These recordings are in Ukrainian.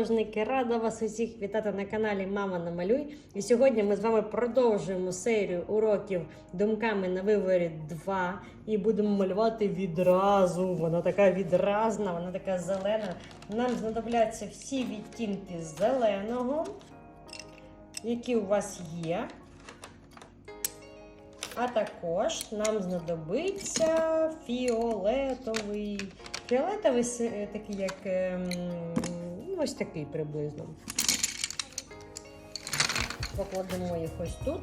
художники. Рада вас усіх вітати на каналі Мама Намалюй. І сьогодні ми з вами продовжуємо серію уроків думками на виворі 2 і будемо малювати відразу. Вона така відразна, вона така зелена. Нам знадобляться всі відтінки зеленого, які у вас є. А також нам знадобиться фіолетовий. Фіолетовий такий, як ем, ось такий приблизно. Покладемо їх ось тут.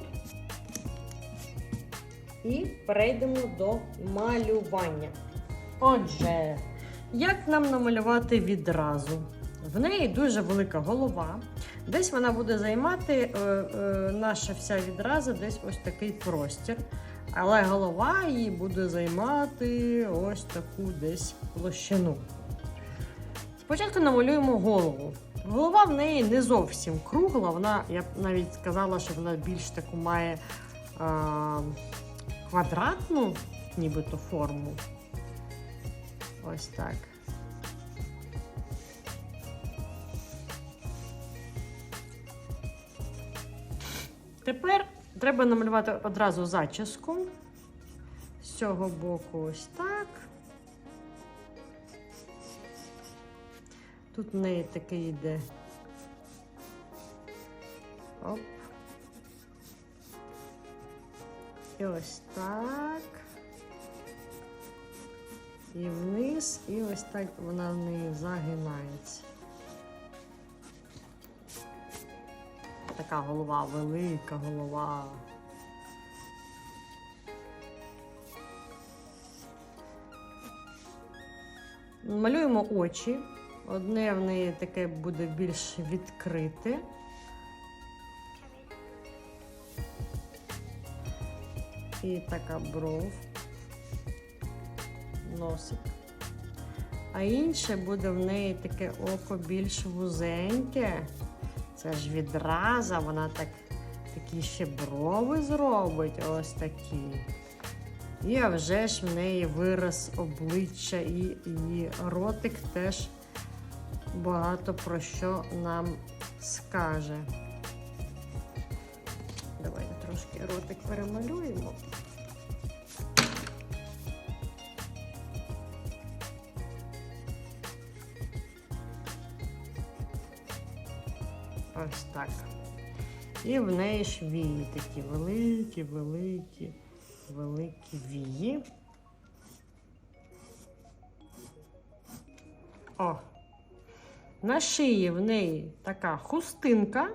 І перейдемо до малювання. Отже, як нам намалювати відразу? В неї дуже велика голова. Десь вона буде займати е, е, наша вся відраза, десь ось такий простір. Але голова її буде займати ось таку десь площину. Спочатку намалюємо голову. Голова в неї не зовсім кругла, вона, я б навіть сказала, що вона більш таку має а, квадратну, нібито форму. Ось так. Тепер треба намалювати одразу зачіску. З цього боку ось так. Тут в неї такий йде. Оп. І ось так. І вниз, і ось так вона в неї загинається. Така голова, велика голова. Малюємо очі. Одне в неї таке буде більш відкрите. І така бров, носик. А інше буде в неї таке око більш вузеньке. Це ж відраза, вона так такі ще брови зробить, ось такі. І а вже ж в неї вираз обличчя і її ротик теж багато про що нам скаже. Давайте трошки ротик перемалюємо. Ось так. І в неї ж вії такі великі, великі, великі вії. О! На шиї в неї така хустинка.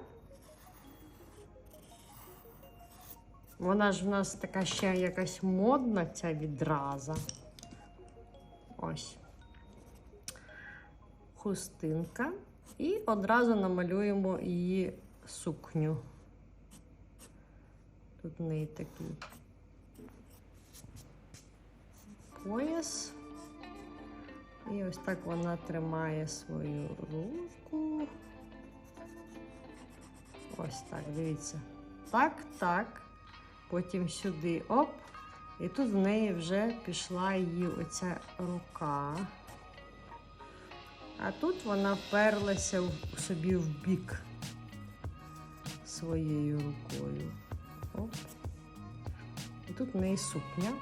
Вона ж в нас така ще якась модна, ця відраза. Ось. Хустинка. І одразу намалюємо її сукню. Тут в неї такий пояс. І ось так вона тримає свою руку. Ось так, дивіться. Так, так. Потім сюди оп. І тут в неї вже пішла її оця рука. А тут вона вперлася собі в бік своєю рукою. Оп. І тут в неї сукня.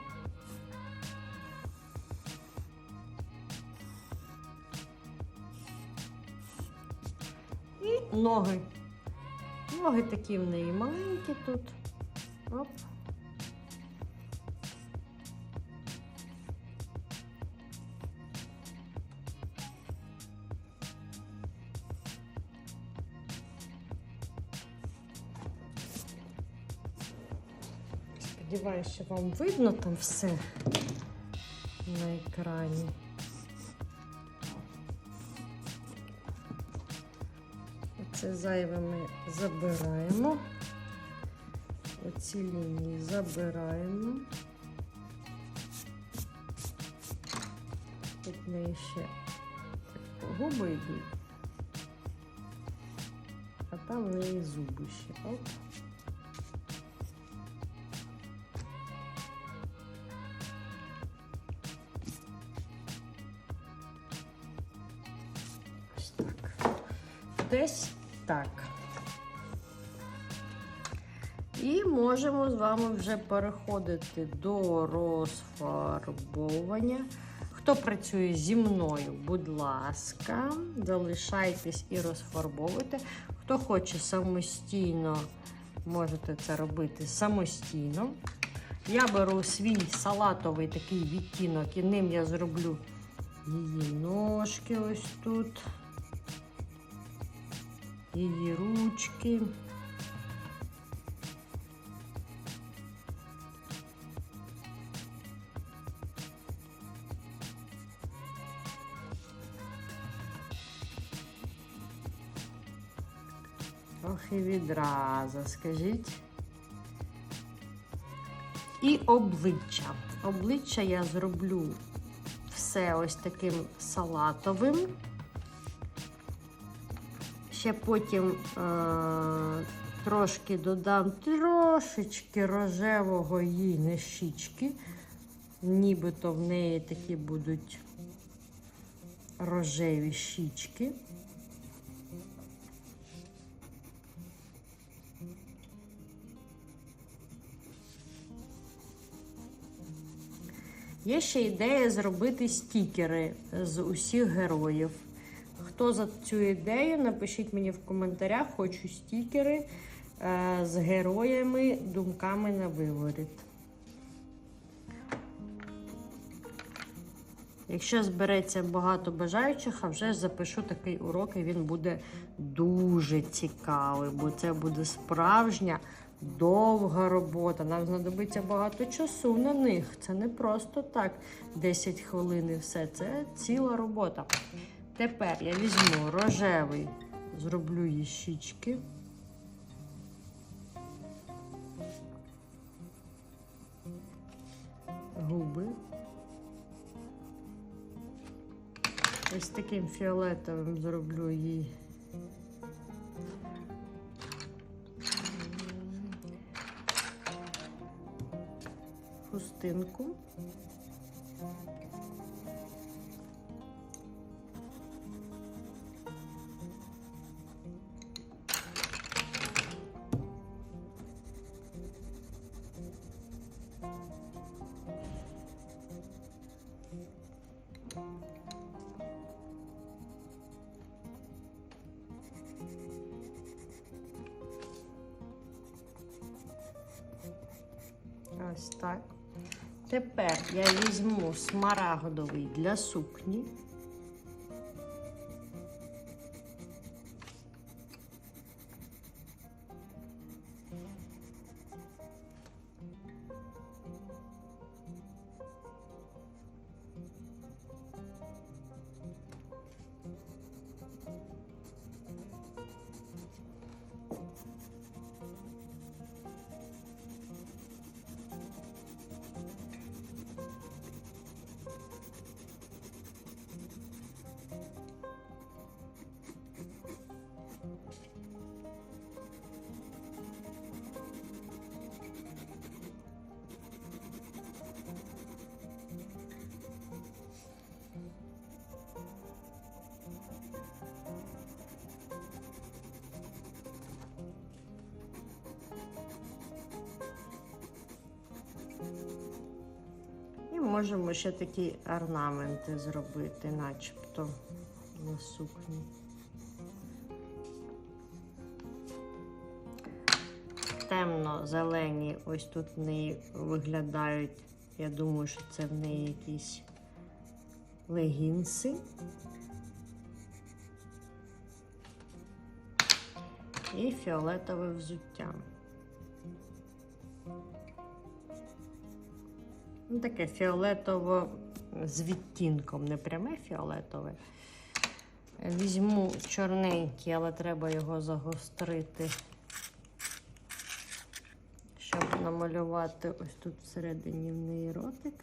Ноги. Ноги такі в неї маленькі тут. Оп. Сподіваюся, що вам видно там все на екрані. Оце зайве ми забираємо. Оці лінії забираємо. Тут неї ще губи йдуть. А там неї зуби ще. Оп. Ось так так. І можемо з вами вже переходити до розфарбовування. Хто працює зі мною, будь ласка, залишайтесь і розфарбовуйте. Хто хоче самостійно, можете це робити самостійно. Я беру свій салатовий такий відтінок, і ним я зроблю її ножки ось тут її ручки. Ох і відразу, скажіть. І обличчя. Обличчя я зроблю все ось таким салатовим. Ще потім е- трошки додам трошечки рожевого їй на щічки. Нібито в неї такі будуть рожеві щічки. Є ще ідея зробити стікери з усіх героїв. Хто за цю ідею, напишіть мені в коментарях, хочу стікери е, з героями, думками на виворіт. Якщо збереться багато бажаючих, а вже запишу такий урок, і він буде дуже цікавий, бо це буде справжня довга робота. Нам знадобиться багато часу на них. Це не просто так 10 хвилин і все. Це ціла робота. Тепер я візьму рожевий, зроблю її щічки. Губи. Ось таким фіолетовим зроблю їй. Хустинку. Ось так. Тепер я візьму смарагдовий для сукні. Можемо ще такі орнаменти зробити, начебто на сукні. Темно-зелені, ось тут в неї виглядають. Я думаю, що це в неї якісь легінси. І фіолетове взуття. Таке фіолетово з відтінком, не пряме фіолетове. Візьму чорненький, але треба його загострити, щоб намалювати ось тут всередині в неї ротик.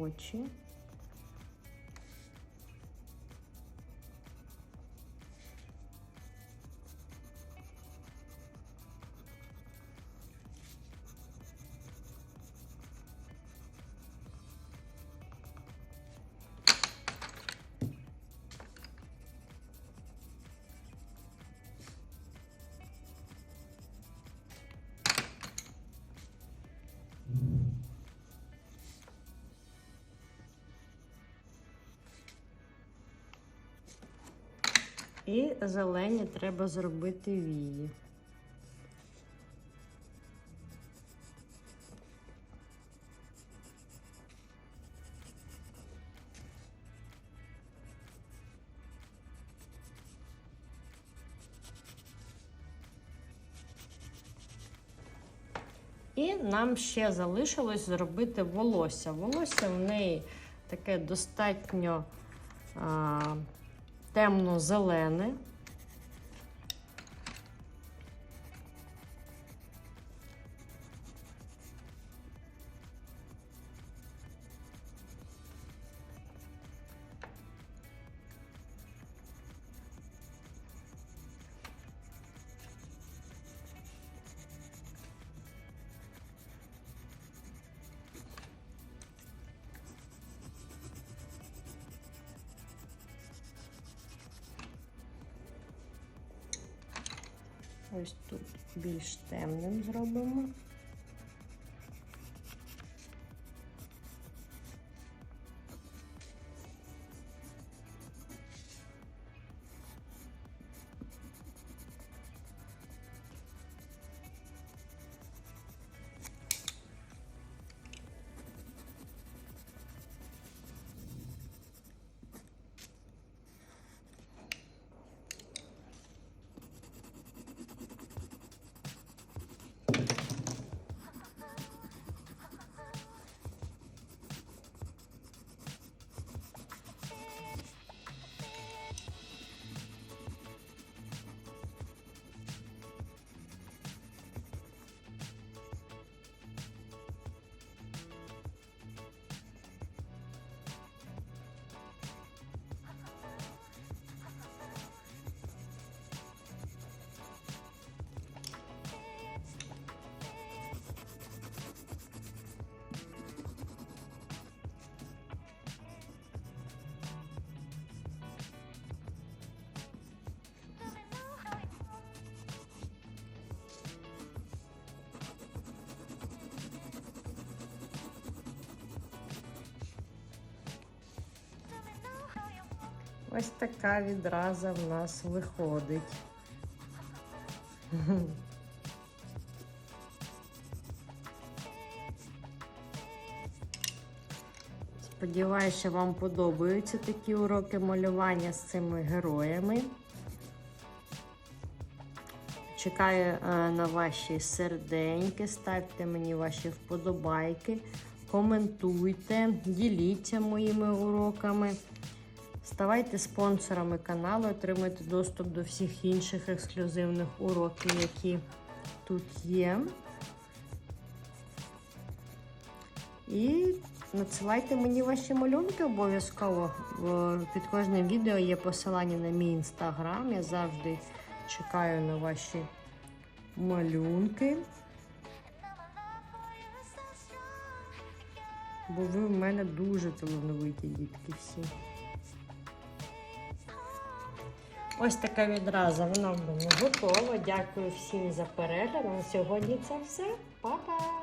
Очі. І зелені треба зробити вії. І нам ще залишилось зробити волосся. Волосся в неї таке достатньо а, темно-зелене. Ось тут більш темним зробимо. Ось така відраза в нас виходить. Сподіваюся, вам подобаються такі уроки малювання з цими героями. Чекаю е, на ваші серденьки, ставте мені ваші вподобайки, коментуйте, діліться моїми уроками. Ставайте спонсорами каналу, отримуйте доступ до всіх інших ексклюзивних уроків, які тут є. І надсилайте мені ваші малюнки обов'язково. Під кожним відео є посилання на мій інстаграм. Я завжди чекаю на ваші малюнки. Бо ви в мене дуже талановиті дітки всі. Ось така відраза, вона в мене готова. Дякую всім за перегляд. На сьогодні це все. Па-па!